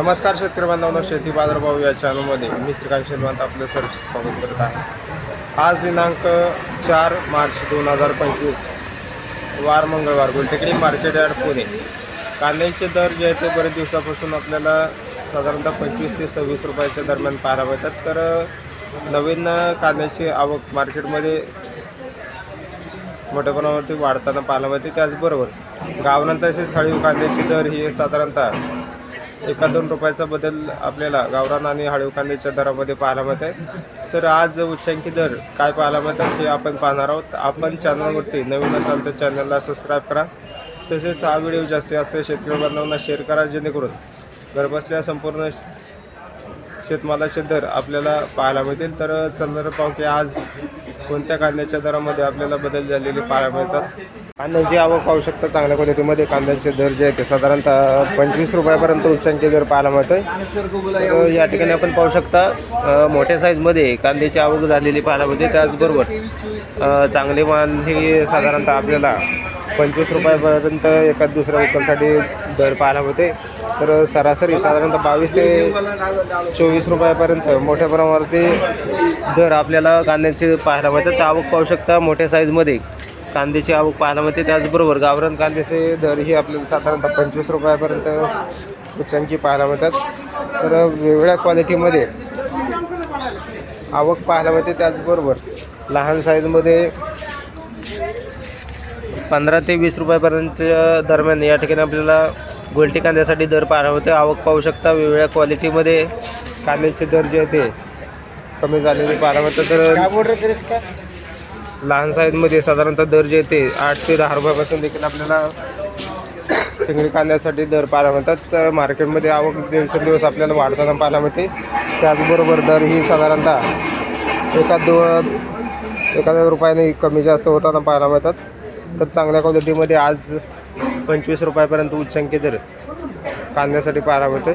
नमस्कार शेतकरी बांधवांना शेती बाजारभाव या चॅनलमध्ये मी श्रीकांत शेलवंत आपलं सर स्वागत करत आहे. आज दिनांक चार मार्च दोन हजार पंचवीस वार मंगळवार गुलटेकडी मार्केट यार्ड पुणे. कांद्याचे दर जे आहेत ते बरेच दिवसापासून आपल्याला साधारणतः पंचवीस ते सव्वीस रुपयाच्या दरम्यान पाहायला मिळतात. तर नवीन कांद्याची आवक मार्केटमध्ये मोठ्या प्रमाणावरती वाढताना पाहायला मिळते. त्याचबरोबर गावनंतर तसेच हळीव कांद्याचे दर हे साधारणतः एका दोन रुपयाचा बदल आपल्याला गावरान आणि हळीव कांद्याच्या दरामध्ये पाहायला मिळत आहे. तर आज उच्चांकी दर काय पाहायला मिळतात ते आपण पाहणार आहोत. आपण चॅनलवरती नवीन असाल तर चॅनलला सबस्क्राईब करा. तसेच हा व्हिडिओ जास्तीत जास्त शेतकरी बांधवांना शेअर करा जेणेकरून घरबसल्या संपूर्ण शेतमालाचे दर आपल्याला पाहायला मिळतील. तर चंद्र पाहू की आज कोणत्या कांद्याच्या दरामध्ये आपल्याला बदल झालेले पाहायला मिळतात. कांद्याची आवक पाहू शकता चांगल्या क्वालिटीमध्ये. कांद्याचे दर जे आहेत ते साधारणतः पंचवीस रुपयापर्यंत उच्चांकी दर पाहायला मिळतोय. तर या ठिकाणी आपण पाहू शकता मोठ्या साईजमध्ये कांद्याची आवक झालेली पाहायला मिळते. त्याचबरोबर चांगले माल हे साधारणतः आपल्याला पंचवीस रुपयापर्यंत एका दुसऱ्या उकलसाठी दर पाहायला होते तर सरासरी साधारणतः बावीस ते चोवीस रुपयापर्यंत मोठ्या प्रमाणावरती दर आपल्याला कांद्याचे पाहायला मिळतात. तर आवक पाहू शकता मोठ्या साईजमध्ये कांद्याची आवक पाहायला मिळते. त्याचबरोबर गावरान कांद्याचे दरही आपल्याला साधारणतः पंचवीस रुपयापर्यंत उच्चांकी पाहायला मिळतात. तर वेगवेगळ्या क्वालिटीमध्ये आवक पाहायला मिळते. त्याचबरोबर लहान साईजमध्ये पंधरा ते वीस रुपयापर्यंतच्या दरम्यान या ठिकाणी आपल्याला गोलटी कांद्यासाठी दर पाहायला मिळते आवक पाहू शकता वेगवेगळ्या क्वालिटीमध्ये कांद्याचे दर जे आहे ते कमी झालेले पाहायला मिळतात. तर लहान साईजमध्ये साधारणतः दर जे ते आठ ते दहा रुपयापासून देखील आपल्याला शिंगडी कांद्यासाठी दर पाहायला मिळतात. तर मार्केटमध्ये आवक दिवसेंदिवस आपल्याला वाढताना पाहायला मिळते. त्याचबरोबर दर ही साधारणतः एका दोन एखाद्या रुपयाने कमी जास्त होताना पाहायला मिळतात. तर चांगल्या क्वालिटीमध्ये आज पंचवीस रुपयापर्यंत उच्चांकी दर कांद्यासाठी पाहायला मिळते